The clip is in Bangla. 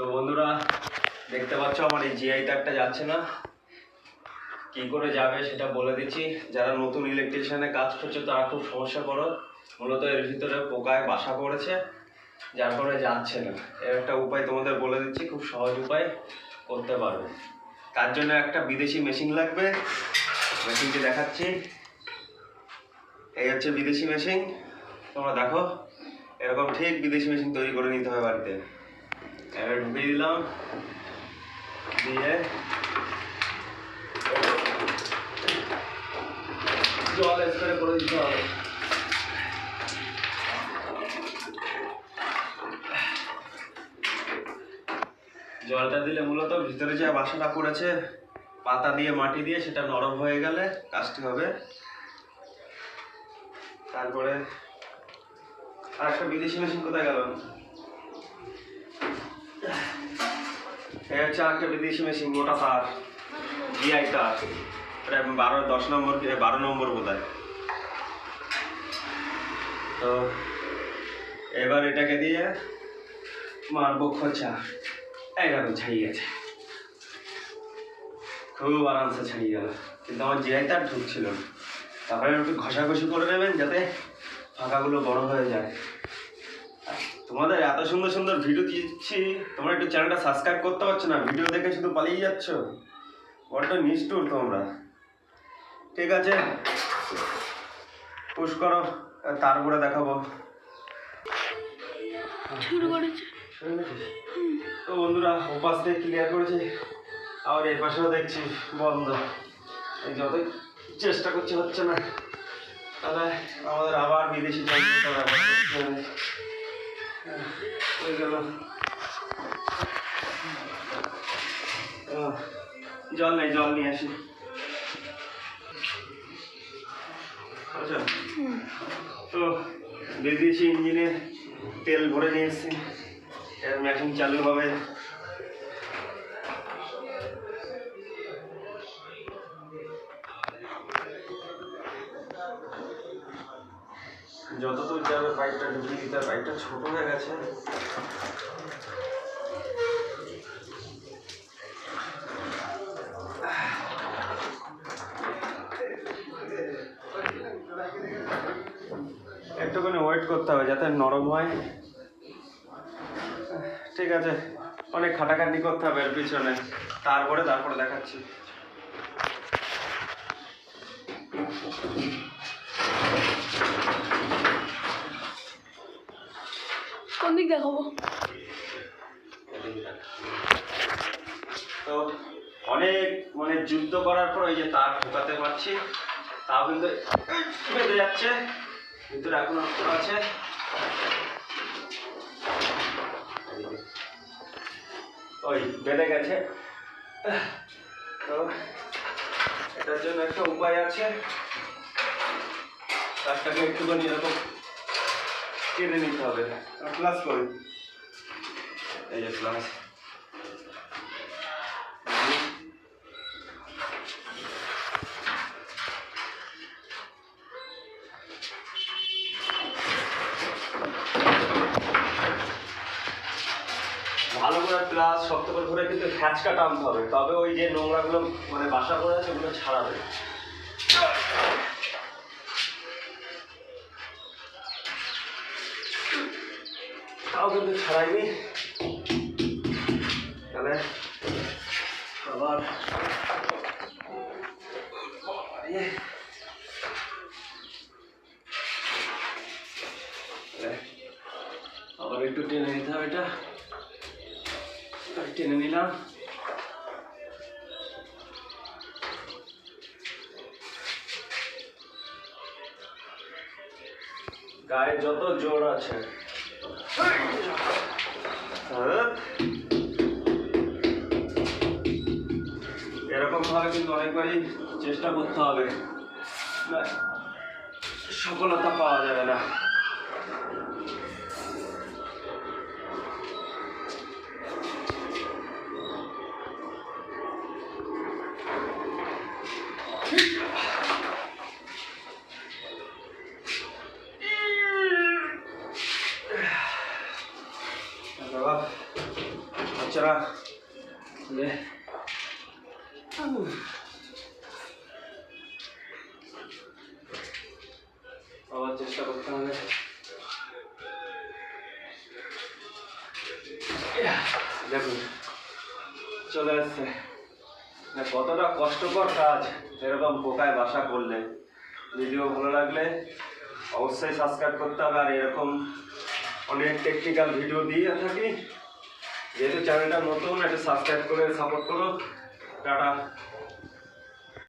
তো বন্ধুরা, দেখতে পাচ্ছ আমার এই জিআই তারটা যাচ্ছে না। কি করে যাবে সেটা বলে দিচ্ছি। যারা নতুন ইলেকট্রিশিয়ানে কাজ করছে, তারা খুব সমস্যা করো। মূলত এর ভিতরে পোকায় বাসা পড়েছে, যার ফলে যাচ্ছে না। এর একটা উপায় তোমাদের বলে দিচ্ছি, খুব সহজ উপায় করতে পারবে। তার জন্য একটা বিদেশি মেশিন লাগবে। মেশিনটি দেখাচ্ছি। এই হচ্ছে বিদেশি মেশিন তোমরা দেখো, এরকম ঠিক বিদেশি মেশিন তৈরি করে নিতে হবে বাড়িতে। এবার ঢুকিয়ে দিলাম। দিয়ে জল স্প্রে করে দিতে হবে। জলটা দিলে মূলত ভিতরে যে বাসাটা পড়েছে, পাতা দিয়ে, মাটি দিয়ে, সেটা নরম হয়ে গেলে কাজটি হবে। তারপরে আর একটা বিদেশি মেশিন কোথায় গেল? এই হচ্ছে একটা বিদেশি মেশিন, মোটা তার জিআই তার। এটা বারো, দশ নম্বর বারো নম্বর বোধ হয় তো, এবার এটাকে দিয়ে মারবো খোঁচা। এইভাবে ছাড়িয়ে গেছে। খুব আরামসে ছাড়িয়ে গেল। কিন্তু আমার জিআই তার ঢুকছিল না। তারপরে একটু ঘষাঘষি করে নেবেন যাতে ফাঁকাগুলো বড় হয়ে যায়। তোমাদের এত সুন্দর সুন্দর ভিডিও দিচ্ছি। তোমরা একটু চ্যানেলটা সাবস্ক্রাইব করতে পারছ না ভিডিও দেখে শুধু পালিয়ে যাচ্ছ? বড্ড নিষ্ঠুর তোমরা। ঠিক আছে? পুশ করো তারপরে দেখাবো। শুরু করেছে। তো বন্ধুরা ওপাশ থেকে ক্লিয়ার করেছি। আবার এই পাশেও দেখছি বন্ধ। এই যতই চেষ্টা করছি হচ্ছে না। তাহলে আমাদের আবার বিদেশি জল নেই, জল নিয়ে আসি। আচ্ছা। তো বিদেশি ইঞ্জিনে তেল ভরে নিয়ে এসেছি। মেশিন চালু হবে। যতদূর যাবে পাইপটা ঢুকিয়ে দিতে হবে। পাইপটা ছোট হয়ে গেছে। একটুখানি ওয়েট করতে হবে যাতে নরম হয়। ঠিক আছে, অনেক খাটাখাটি করতে হবে এর পিছনে। তারপরে তারপরে দেখাচ্ছি। কোন দিক দেখাবো। তো অনেক মানে যুদ্ধ করার পর ওই যে তার ঢোকাতে পারছি, তাও কিন্তু বেঁধে যাচ্ছে, ভিতরে এখনও আছে। ওই বেঁধে গেছে। তো এটার জন্য একটা উপায় আছে। তারটাকে একটুখানি এরকম কেটে নিতে হবে। প্লাস করি এই যে প্লাস ভালো করে প্লাস শক্ত করে ধরে কিন্তু হ্যাচকা টানতে হবে। তবে ওই যে নোংরাগুলো মানে বাসা করে আছে ওগুলো ছাড়াবে। তাও কিন্তু ছাড়াইনি। তাহলে আবার। আবার একটু টেনে নিতে হবে এটা। টেনে নিলাম। গায়ে যত জোর আছে। এরকম ভাবে কিন্তু অনেকবারই চেষ্টা করতে হবে। সফলতা পাওয়া যাবে না। লে। আবার চেষ্টা করতে হবে দেখুন চলে আসছে না, কতটা কষ্টকর কাজ এরকম পোকায় বাসা করলে? ভিডিও ভালো লাগলে অবশ্যই সাবস্ক্রাইব করতে হবে আর এরকম অনেক টেকনিক্যাল ভিডিও দিয়ে থাকি। যেহেতু চ্যানেলটা নতুন একটা সাবস্ক্রাইব করে সাপোর্ট করো। টাটা।